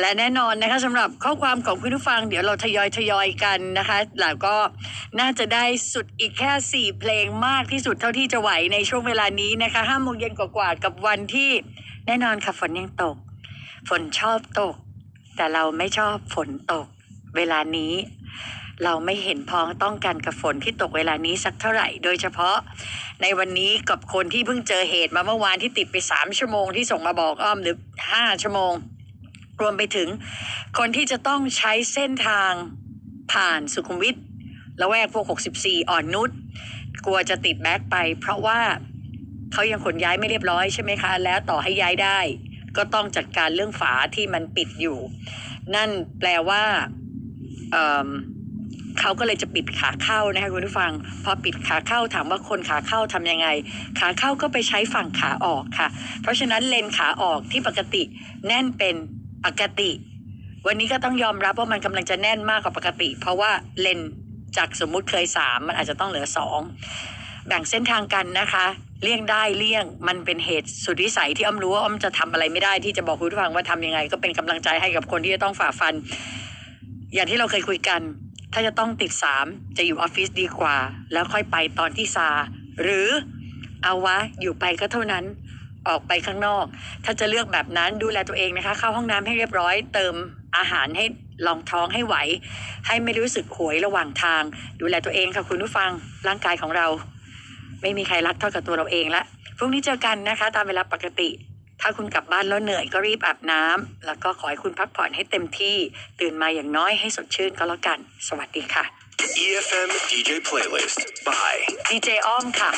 และแน่นอนนะคะสำหรับข้อความของคุณผู้ฟัง เดี๋ยวเราทยอยทยอยกันนะคะแล้วก็น่าจะได้สุดอีกแค่ 4 เพลงมากที่สุดเท่าที่จะไหวในช่วงเวลานี้นะคะห้าโมงเย็นกว่าๆกับวันที่แน่นอนค่ะฝนยังตก ฝนชอบตก แต่เราไม่ชอบฝนตก เวลานี้ เราไม่เห็นพ้องต้องกันกับฝนที่ตกเวลานี้สักเท่าไหร่ โดยเฉพาะในวันนี้กับคนที่เพิ่งเจอเหตุมาเมื่อวานที่ติดไปสามชั่วโมงที่ส่งมาบอกอ้อมหรือ ห้าชั่วโมง รวมไปถึงคนที่จะต้องใช้เส้นทางผ่านสุขุมวิทละแวกพวก 64 อ่อนนุชกลัวจะติดแบ็คไป เพราะว่าเขายังขนย้ายไม่เรียบร้อยใช่ไหมคะ แล้วต่อให้ย้ายได้ ก็ต้องจัดการเรื่องฝาที่มันปิดอยู่ นั่นแปลว่า เขาก็เลยจะปิดขาเข้านะคะคุณผู้ฟัง พอปิดขาเข้าถามว่าคนขาเข้าทำยังไง ขาเข้าก็ไปใช้ฝั่งขาออกค่ะ เพราะฉะนั้นเลนขาออกที่ปกติแน่นเป็นปกติ วันนี้ก็ต้องยอมรับว่ามันกำลังจะแน่นมากกว่าปกติ เพราะว่าเลนจากสมมุติเคยสามมันอาจจะต้องเหลือสองแบ่งเส้นทางกันนะคะเลี่ยงได้เลี่ยงมันเป็นเหตุสุดวิสัยที่อ้อมรู้ว่าอ้อมจะทำอะไรไม่ได้ที่จะบอกคุณผู้ฟังว่าทำยังไง ก็เป็นกำลังใจให้กับคนที่จะต้องฝ่าฟัน อย่างที่เราเคยคุยกัน ถ้าจะต้องติดสามจะอยู่ออฟฟิศดีกว่า แล้วค่อยไปตอนที่ซา หรือเอาวะอยู่ไปก็เท่านั้นออกไปข้างนอก ถ้าจะเลือกแบบนั้นดูแลตัวเองนะคะ เข้าห้องน้ำให้เรียบร้อย เติมอาหารให้ลองท้องให้ไหว ให้ไม่รู้สึกหวยระหว่างทาง ดูแลตัวเองค่ะคุณผู้ฟังร่างกายของเรา ไม่มีใครรักเท่ากับตัวเราเองละพรุ่งนี้เจอกันนะคะ ตามเวลาปกติ ถ้าคุณกลับบ้านแล้วเหนื่อยก็รีบอาบน้ำแล้วก็ขอให้คุณพักผ่อนให้เต็มที่ ตื่นมาอย่างน้อยให้สดชื่นก็แล้วกัน สวัสดีค่ะ EFM DJ playlist by ดีเจอ้อมค่ะ